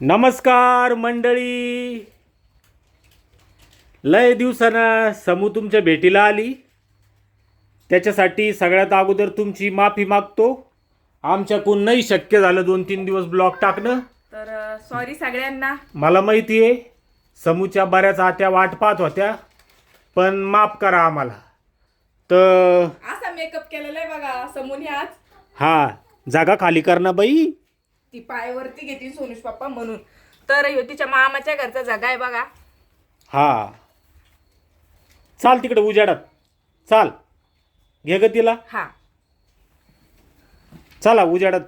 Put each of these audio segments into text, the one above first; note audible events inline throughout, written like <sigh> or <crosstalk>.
नमस्कार मंडळी. लय दिवसानं समू तुमच्या भेटीला आली. त्याच्यासाठी सगळ्यात अगोदर तुमची माफी मागतो. आमच्याकडून नाही शक्य झालं दोन तीन दिवस ब्लॉग टाकणं. तर सॉरी सगळ्यांना. मला माहिती आहे समूच्या बऱ्याच आत्या वाट पाहत होत्या पण माफ करा आम्हाला. तर असा मेकअप केलेला आहे बघा समोनी आज. हा जागा खाली कर ना बाई. ती पायावरती घेते सोनुष पप्पा म्हणून. तर ह्यो तिच्या मामाच्या घरचा जागा आहे बघा. हा. चाल तिकडे उजाडात. चाल. घे ग तिला. हा. चला उजाडात.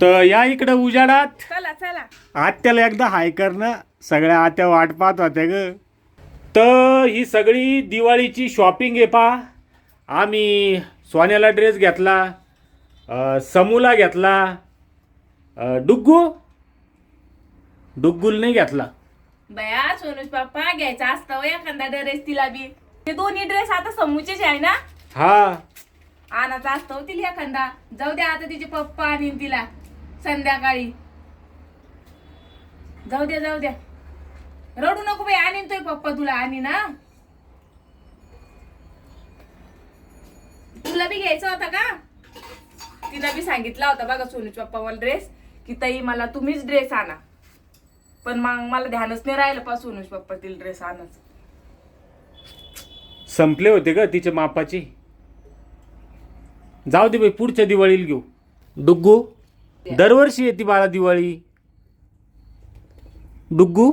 तर या इकडं उजाडात. चला चला. आत्याला एकदा हाय करणं. सगळ्या आत्या वाट पाहत होत्या ग. तर ही सगळी दिवाळीची शॉपिंग आहे पा. आम्ही सोन्याला ड्रेस घेतला अं, समूला घेतला डुग्गू? डुग्गूल नाही घेतला. बया सोनुष पप्पा घ्यायचा असता हो एखादा ड्रेस तिला बी. ते दोन्ही ड्रेस आता समूचेच आहे ना? हा. आणाचा असतो हो तिला एखादा. जाऊ द्या आता तिचे पप्पा आणि तिला. संध्याकाळी. जाऊ द्या जाऊ द्या रडू नको बाई आणीन तोय पप्पा तुला आणि ना तुला बी घ्यायचा होता का? तिला बी सांगितला होता बघा सोनूच पप्पा मला ड्रेस की ताई मला तुम्हीच ड्रेस आणा. पण मग मला ध्यानच नाही राहिलं पा सोनूच पप्पा तिला ड्रेस आणाच संपले होते ग तिच्या मापाची. जाऊ दे बाई पुढच्या दिवाळीला घेऊ. डुग्गू दरवर्षी येते बाळा दिवाळी. डुग्गू?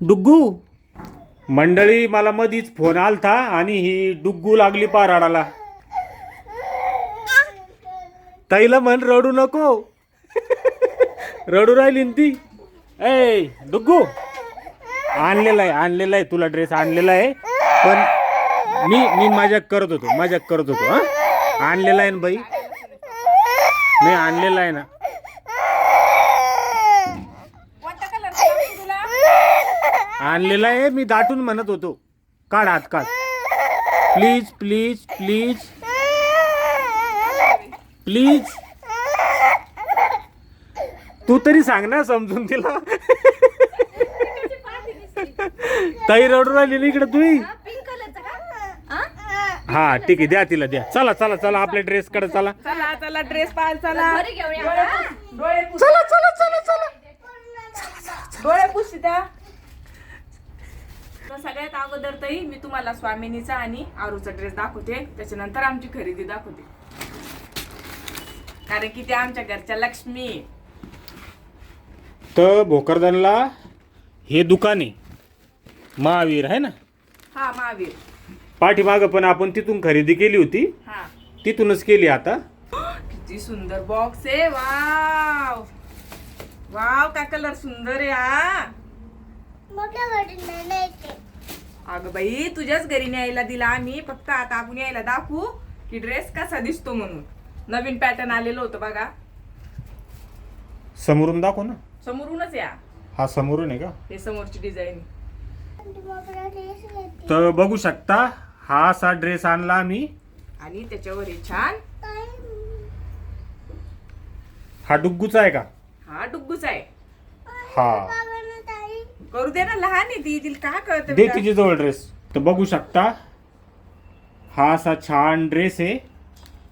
डुग्गू? मंडळी मला मधीच फोन आलता आणि ही डुग्गू लागली पाराडाला. ताईला म्हण रडू नको. रडू राहिली ना ती. ए डुग्गू आणलेला आहे आणलेला आहे तुला ड्रेस आणलेला आहे. पण मी मी मजाक करत होतो मजाक करत होतो हा? आणलेला आहे ना बाई. नाही आणलेला आहे ना. आणलेला आहे मी दाटून म्हणत होतो. काढ हात काढ. प्लीज प्लीज प्लीज प्लीज तू तरी सांग ना समजून तिला. ताई रडू राहिली ना इकडे तुम्ही हा ठीक आहे द्या तिला द्या. चला चला चला आपल्या ड्रेस कडे चला. चला चला ड्रेस पाहायला चला. डोळे पुस चला चला चला चला. डोळे पुस त्या तर सगळ्यात अगोदर तरी मी तुम्हाला स्वामिनीचा आणि आरूचा ड्रेस दाखवते. त्याच्यानंतर आमची खरेदी दाखवते. कारण की ते आमच्या घरच्या लक्ष्मी आहे. तर भोकरदनला हे दुकान. आहे महावीर आहे ना? हा महावीर. पाठीमागं पण आपण तिथून खरेदी केली होती. हा. तिथूनच केली आता. किती सुंदर बॉक्स आहे. वाव. वाव काय कलर सुंदर आहे हा. अगं बाई तुझ्याच घरी न्यायला दिला आम्ही. फक्त आता आपण यायला दाखवू की ड्रेस कसा दिसतो म्हणून. नवीन पॅटर्न आलेलं होतं बघा. समोरून दाखव ना. समोरूनच या. हा समोरून आहे का? हे समोरची डिझाईन तर बघू शकता हा असा ड्रेस आणला आम्ही. आणि त्याच्यावर हे छान. हा डुग्गूचा आहे का? हा डुग्गूच आहे. हा. करू दे ना लहान आहे ती तिला काय कळत दे तिच्या जवळ ड्रेस तर बघू शकता हा असा छान ड्रेस आहे.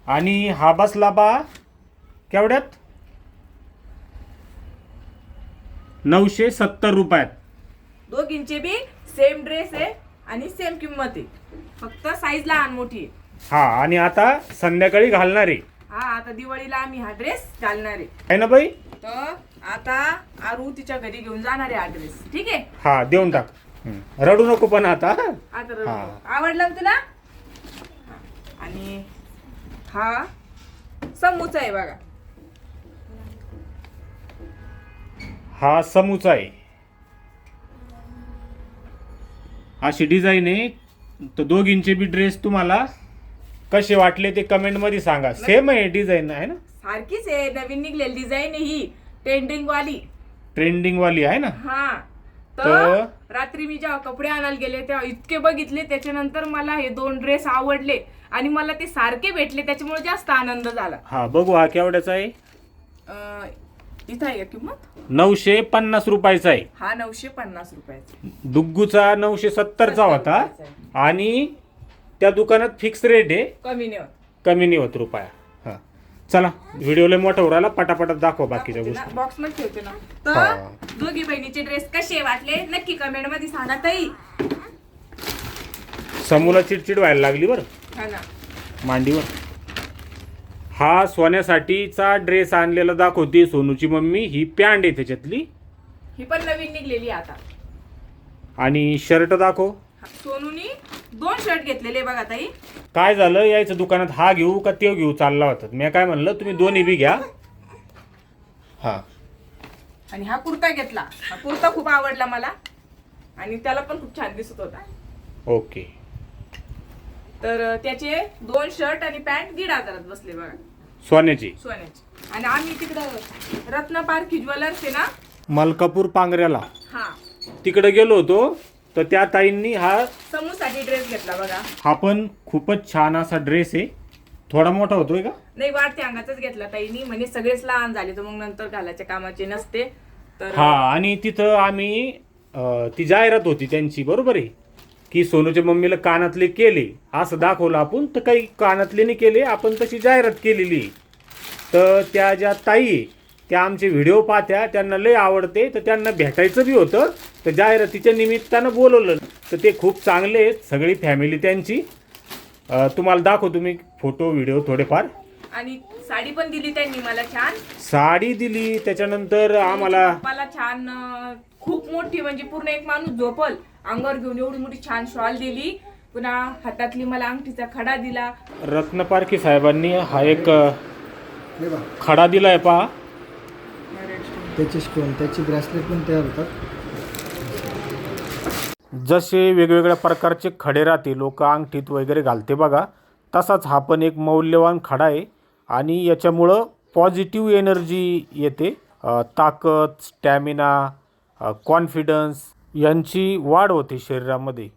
आणि हा बसला बा. केवढ्यात? नऊशे सत्तर रुपयात. दोघींचे बी सेम ड्रेस आहे आणि सेम किंमत आहे. फक्त साईज लहान मोठी आहे. हा आणि आता संध्याकाळी घालणार आहे. हा आता दिवाळीला आम्ही हा ड्रेस घालणार आहे. आहे ना बाई? तर आता आरू तिच्या घरी घेऊन जाणार आहे हा ड्रेस ठीक आहे? हा देऊन टाक. रडू नको पण आता. आता रडू. नको. आवडला ना तुला? हा. आणि हा? समूचा आहे बघा. हा समूचा आहे. अशी डिझाईन आहे. तर दोघींचे बी ड्रेस तुम्हाला कसे वाटले ते कमेंटमध्ये सांगा. सेम आहे डिझाईन आहे ना? सारखीच आहे. नवीन निघलेली डिझाईन आहे ही. ट्रेंडिंग वाली. ट्रेंडिंग वाली आहे ना? हा. तर तर- रात्री मी जेव्हा कपडे आणायला गेले तेव्हा इतके बघितले. त्याच्यानंतर मला हे दोन ड्रेस आवडले. आणि मला ते सारखे भेटले त्याच्यामुळे जास्त आनंद झाला. हा बघू हा केवढ्याचा आहे? अं, इथं आहे का किंमत? नऊशे पन्नास रुपयाचा आहे. हा नऊशे पन्नास रुपयाचा दुग्गूचा नऊशे सत्तरचा होता. आणि त्या दुकानात फिक्स रेट आहे. कमी नाही होत. कमी नाही होत रुपया. हा. चला व्हिडिओ लय मोठा उराला पटापटात दाखव बाकीच्या गोष्टी. बॉक्समध्ये ठेवते ना. हा. तर दोघी बहिणीचे ड्रेस कसे वाटले? नक्की कमेंटमध्ये सांगा ताई. समूला चिडचिड व्हायला लागली बरं. मांडीवर. हा सोन्यासाठीचा ड्रेस आणलेला दाखवते सोनूची मम्मी. ही पॅन्ट आहे त्याच्यातली. ही पण नवीन निघलेली आहे आता. आणि शर्ट दाखव. हा, सोनूनी दोन शर्ट घेतलेले बघा ताई. काय झालं? यायचं दुकानात हा घेऊ का ते घेऊ? चालला होता. मी काय म्हणलं तुम्ही दोन्ही बी घ्या. हा. आणि हा कुर्ता घेतला. हा कुर्ता खूप आवडला मला. आणि त्याला पण खूप छान दिसत होता. ओके. तर त्याचे दोन शर्ट आणि पॅन्ट दीड हजारात बसले बघा. सोन्याची. सोन्याचे. आणि आम्ही तिकडं रत्न पार्क ज्वेलर्स आहे ना? मलकापूर पांगऱ्याला. हा. तिकडे गेलो होतो तर त्या ताईंनी हा समूसाठी ड्रेस घेतला बघा. हा पण खूपच छान असा ड्रेस आहे. थोडा मोठा होतोय का? नाही वाढत्या अंगाचाच घेतला ताईनी. म्हणजे सगळेच लहान झाले तर मग नंतर घालायच्या कामाचे नसते. तर हा आणि तिथं आम्ही अं, ती जाहिरात होती त्यांची बरोबर आहे? की सोनूच्या मम्मीला कानातले केले असं दाखवलं आपण तर काही कानातले नाही केले आपण तशी जाहिरात केलेली. तर त्या ज्या ताई त्या आमचे व्हिडिओ पाहत्या त्यांना लय आवडते तर त्यांना भेटायचं बी होतं तर जाहिरातीच्या निमित्तानं बोलवलं. तर ते खूप चांगले आहेत सगळी फॅमिली त्यांची. तुम्हाला दाखवतो मी फोटो व्हिडिओ थोडेफार. आणि साडी पण दिली त्यांनी मला छान. साडी दिली त्याच्यानंतर आम्हाला मला छान खूप मोठी म्हणजे पूर्ण एक माणूस झोपल. अंगावर घेऊन एवढी मोठी छान शॉल दिली. पुन्हा हातातली मला अंगठीचा खडा दिला. रत्नपारखी साहेबांनी हा एक हे खडा दिलाय पहा. त्याचे स्टोन त्याचे ब्रेसलेट पण तयार होतात. जसे वेगवेगळ्या प्रकारचे खडे राहते लोक अंगठीत वगैरे घालते बघा. तसाच हा पण एक मौल्यवान खडा आहे आणि याच्यामुळं पॉझिटिव्ह एनर्जी येते. ताकद स्टॅमिना कॉन्फिडन्स यांची वाढ होते शरीरामध्ये.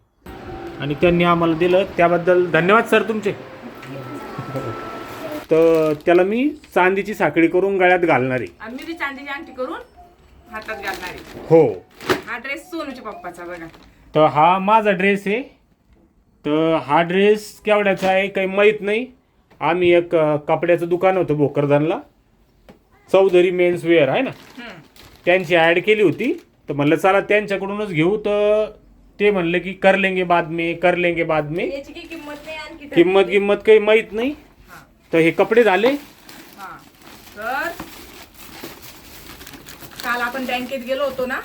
आणि त्यांनी आम्हाला दिलं. त्याबद्दल धन्यवाद सर तुमचे. <laughs> तर त्याला मी चांदीची साखळी करून गळ्यात घालणार आहे. आम्ही बी चांदीची अंगठी करून हातात घालणार आहे. हो. हा ड्रेस सोनूच्या पप्पाचा बघा. तर हा माझा ड्रेस आहे. तर हा ड्रेस केवढ्याचा आहे काही माहीत नाही. आम्ही एक अ, कपड्याचं दुकान होतं भोकरदनला. चौधरी मेन्स वेअर आहे ना? हम्म. त्यांची ॲड केली होती. तर म्हणलं चला त्यांच्याकडूनच घेऊ. तर ते म्हणलं की कर लेंगे बाद में कर लेंगे बाद में. याची काही किंमत नाही आणखी त्याची. किंमत किंमत काही माहीत नाही. हा. तर हे कपडे झाले. हा. तर काल आपण बँकेत गेलो होतो ना?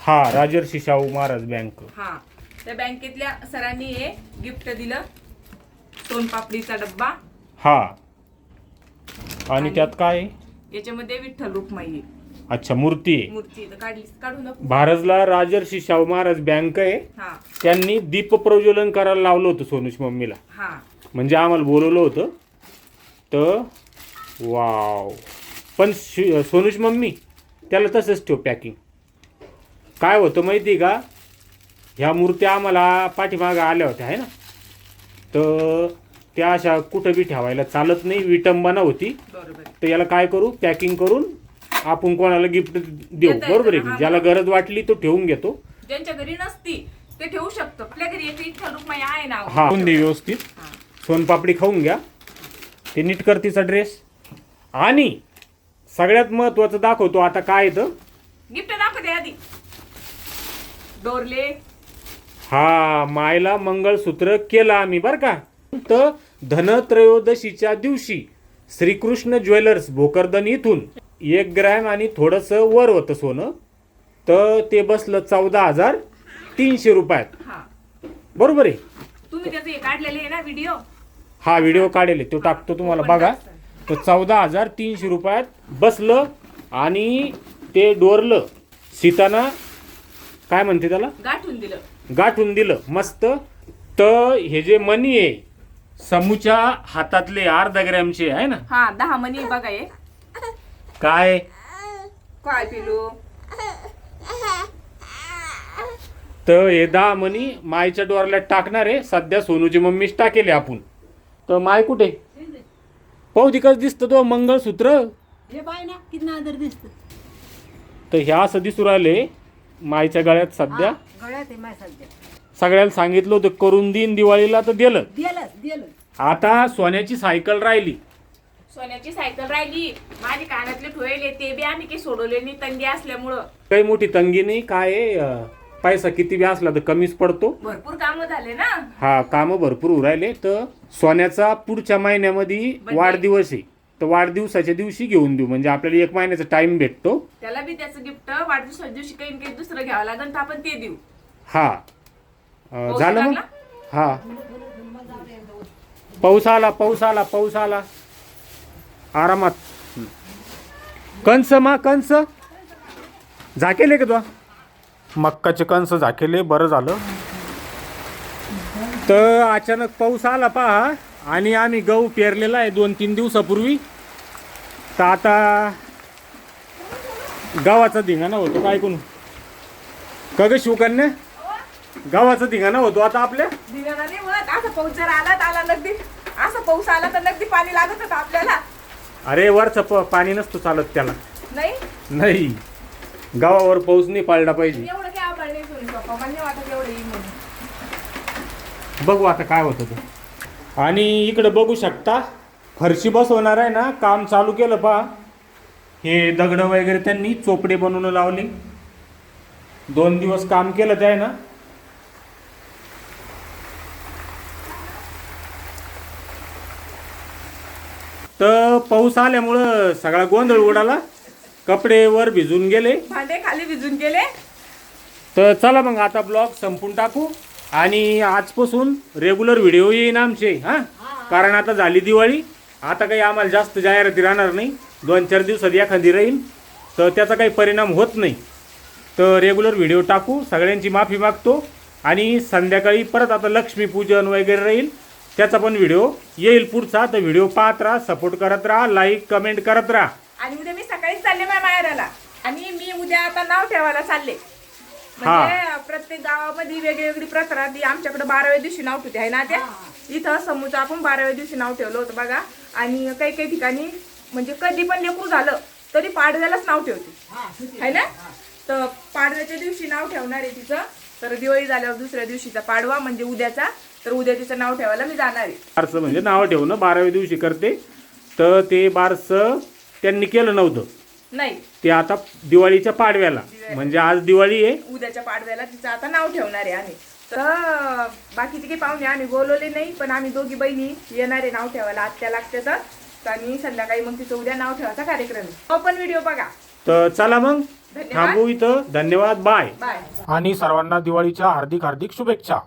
हा राजर्षी शाहू महाराज बँक. हा. त्या बँकेतल्या सरांनी हे गिफ्ट दिलं. सोनपापडीचा डब्बा. हा. आणि त्यात काय? आहे? याच्यामध्ये विठ्ठल रुक्माई आहे. अच्छा मूर्ती आहे. मूर्ती तर काढली काढून दाखवू. भारजला राजर्षी शाहू महाराज बँक आहे. हा. त्यांनी दीप प्रज्वलन करायला लावलं होतं सोनूच मम्मीला. हा. म्हणजे आम्हाला बोलवलं होतं. तर वाव. पण शि- सोनूच मम्मी त्याला तसंच ठेव पॅकिंग काय होतं माहिती आहे का? ह्या मूर्त्या आम्हाला पाठीमागं आल्या होत्या आहे ना? तर त्या अशा कुठं बी ठेवायला चालत नाही विटंबना होती. बरोबर. तर याला काय करू? पॅकिंग करून आपण कोणाला गिफ्ट देऊ? देता बरोबर आहे की हा, ज्याला गरज वाटली तो ठेवून घेतो. ज्यांच्या घरी नसती ते ठेवू शकतो. आपल्या घरी विठ्ठल रुक्माई आहे ना हा. दे व्यवस्थित. हा. सोनपापडी खाऊन घ्या. ते नीट कर तिचा ड्रेस आणि सगळ्यात महत्वाचं दाखवतो आता काय येतं? गिफ्ट दाखवते आधी. डोरले. हा मायला मंगळसूत्र केलं आम्ही बरं का? तर धनत्रयोदशीच्या दिवशी श्रीकृष्ण ज्वेलर्स भोकरदन इथून एक ग्रॅम आणि थोडंसं वर होतं सोनं. तर ते बसलं चौदा हजार तीनशे रुपयात. हा. बरोबर आहे? तुम्ही त्याचे हे काढलेले आहे ना व्हिडिओ हा व्हिडिओ काढेल तो टाकतो तुम्हाला बघा. तर चौदा हजार तीनशे रुपयात बसलं आणि ते डोरलं. सीताना काय म्हणते त्याला? गाठून दिलं. गाठून दिलं. मस्त. तर हे जे मनी आहे समूच्या हातातले अर्धा ग्रॅमचे आहे ना? हा दहा मनी बघा हे. काय? काय पिलू? तर हे दहा मनी मायच्या डोरला टाकणार आहे. सध्या सोनूची मम्मीच टाकेले आपण. तर माय कुठे? पाहू तिकडच दिसतं तो मंगळसूत्र. हे बाय ना किती आदर दिसत. तर ह्या असं दिसू राहिले माईच्या गळ्यात सध्या. गळ्यात आहे माय सध्या. सगळ्याला सांगितलं होतं करून देईन दिवाळीला तर दिलं. दिलं दिलं आता सोन्याची सायकल राहिली. सोन्याची सायकल राहिली. माझे कानातले ठोयले ते बी आम्ही काही सोडवले नाही तंगी असल्यामुळं. काही मोठी तंगी नाही काय आहे, अं, पैसा किती बी असला तर कमीच पडतो. भरपूर कामं झाले ना? हा कामं भरपूर होऊ राहिले. तर सोन्याचा पुढच्या महिन्यामध्ये. वाढदिवस आहे. तर वाढदिवसाच्या दिवशी घेऊन देऊ. म्हणजे आपल्याला एक महिन्याचा टाइम भेटतो. त्याला बी त्याचं गिफ्ट वाढदिवसाच्या दिवशी काही न काही दुसरं घ्यावं लागेल तर आपण ते देऊ. हा. अं, पाऊस झालं मग? लागला? हा. पाऊस आला पाऊस आला पाऊस आला. आरामात. कंस मा कंस? झाकेले का तुला? मक्काचे कंस झाकेले बरं झालं. तर अचानक पाऊस आला पहा आणि आम्ही गहू पेरलेला आहे दोन तीन दिवसापूर्वी. तर आता गावाचा धिंगाणा होतो काय कोण का ग शिवकन्या? गावाचा धिंगाणा होतो आता आपल्या? नाही होत. असं पाऊस जर आला तर आला नगदी. असं पाऊस आला तर नगदी पाणी लागत होतं आपल्याला. अरे वरचं प पाणी नसतो चालत त्याला. नाही? नाही. गावावर पाऊस नाही पाळला पाहिजे. एवढं काय आपण नाही सोनी पप्पा मला नाही वाटत एवढं येईल म्हणून. बघू आता काय होतं ते. आणि इकडे बघू शकता फरशी बसवणार आहे ना काम चालू केलं पहा. हे दगड वगैरे त्यांनी चोपडे बनवून लावले. दोन दिवस काम केलं ते आहे ना तर पाऊस आल्यामुळं सगळा गोंधळ उडाला. कपडे वर भिजून गेले. भांडे खाली भिजून गेले. तर चला मग आता ब्लॉग संपून टाकू. आणि आजपासून रेग्युलर व्हिडिओ येईन आमचे हां? कारण आता झाली दिवाळी. आता काही आम्हाला जास्त जाहिराती राहणार नाही. दोन चार दिवसात एखादी राहील. तर त्याचा काही परिणाम होत नाही. तर रेग्युलर व्हिडिओ टाकू. सगळ्यांची माफी मागतो. आणि संध्याकाळी परत आता लक्ष्मीपूजन वगैरे राहील. त्याचा पण व्हिडिओ येईल पुढचा. तर व्हिडिओ पाहत राहा सपोर्ट करत राहा लाईक कमेंट करत राहा. आणि उद्या मी सकाळीच चालले माझ्या माहेराला. आणि मी उद्या आता नाव ठेवायला चालले. म्हणजे प्रत्येक गावामध्ये वेगळी वेगळी प्रथा राहते आमच्याकडे बाराव्या दिवशी नाव ठेवते आहे ना त्या इथं समूचं आपण बाराव्या दिवशी नाव ठेवलं होतं बघा. आणि काही काही ठिकाणी म्हणजे कधी पण लेकरू झालं तरी पाडव्यालाच नाव ठेवते. है ना? तर पाडव्याच्या दिवशी नाव ठेवणार आहे तिचं. तर दिवाळी झाल्यावर दुसऱ्या दिवशीचा पाडवा म्हणजे उद्याचा. तर उद्या तिचं नाव ठेवायला मी जाणार आहे. बारसं म्हणजे नाव ठेवणं बाराव्या दिवशी करते. तर ते बारसं त्यांनी केलं नव्हतं. नाही. ते आता दिवाळीच्या पाडव्याला. म्हणजे आज दिवाळी आहे. उद्याच्या पाडव्याला तिचं आता नाव ठेवणार आहे आम्ही. तर बाकीचे काही पाहुणे आम्ही बोलवले नाही पण आम्ही दोघी बहिणी येणार आहे नाव ठेवायला आत्या लागते तर. आणि संध्याकाळी मग तिचं उद्या नाव ठेवायचा कार्यक्रम आहे. तो पण व्हिडिओ बघा. तर चला मग. धन्यवाद. थांबू इथं. धन्यवाद. बाय. बाय. आणि सर्वांना दिवाळीच्या हार्दिक हार्दिक शुभेच्छा.